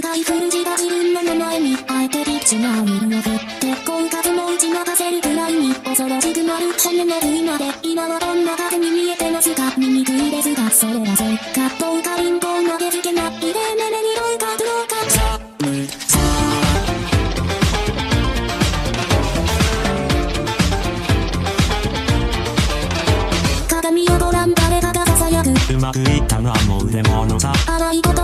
ライフル自が自分の名前にあえてリッチなミルを振って婚活も打ち負かせるくらいに恐ろしくなる骨の部位まで今はこんな風に見えてますか醜いですがそれはせっかとんかりんこ投げつけないで目々にロイかどうか鏡をご覧誰かが囁く。うまくいったのはもう腕物さ。荒い言葉も笑顔も通じない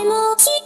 ても違